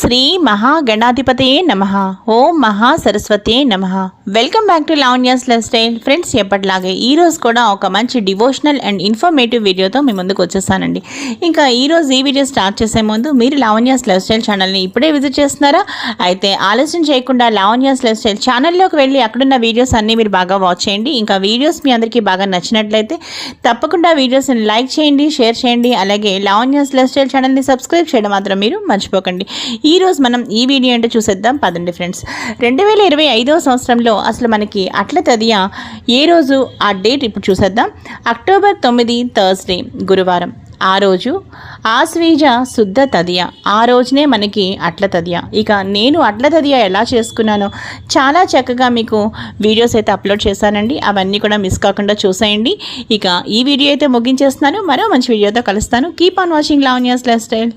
శ్రీ మహాగణాధిపతయే నమ. ఓం మహా సరస్వతే నమ. Welcome back to Lavanya's life style friends ఎప్పటిలాగే ఈరోజు కూడా ఒక మంచి డివోషనల్ అండ్ ఇన్ఫర్మేటివ్ వీడియోతో మీ ముందుకు వచ్చేసానండి. ఇంకా ఈరోజు ఈ వీడియో స్టార్ట్ చేసే ముందు మీరు లావణ్యాస్ లైఫ్ స్టైల్ ఛానల్ని ఇప్పుడే విజిట్ చేస్తున్నారా? అయితే ఆలస్యం చేయకుండా లావణ్యాస్ లైఫ్ స్టైల్ ఛానల్లోకి వెళ్ళి అక్కడున్న వీడియోస్ అన్నీ మీరు బాగా వాచ్ చేయండి. ఇంకా వీడియోస్ మీ అందరికీ బాగా నచ్చినట్లయితే తప్పకుండా వీడియోస్ని లైక్ చేయండి షేర్ చేయండి. అలాగే లావణ్యాస్ లైఫ్ స్టైల్ ఛానల్ని సబ్స్క్రైబ్ చేయడం మాత్రం మీరు మర్చిపోకండి. ఈ రోజు మనం ఈ వీడియో ఏంటో చూసేద్దాం. పదండి ఫ్రెండ్స్. రెండు వేల ఇరవై ఐదవ సంవత్సరంలో అసలు మనకి అట్ల తదియ ఏ రోజు ఆ డేట్ ఇప్పుడు చూసేద్దాం. అక్టోబర్ తొమ్మిది థర్స్డే గురువారం. ఆ రోజు ఆశ్వీజ శుద్ధ తదియ. ఆ రోజునే మనకి అట్ల తదియ. ఇక నేను అట్ల తదియ ఎలా చేసుకున్నానో చాలా చక్కగా మీకు వీడియోస్ అయితే అప్లోడ్ చేశానండి. అవన్నీ కూడా మిస్ కాకుండా చూసేయండి. ఇక ఈ వీడియో అయితే ముగించేస్తున్నాను. మరో మంచి వీడియోతో కలుస్తాను. Keep on watching Lavanya's life style.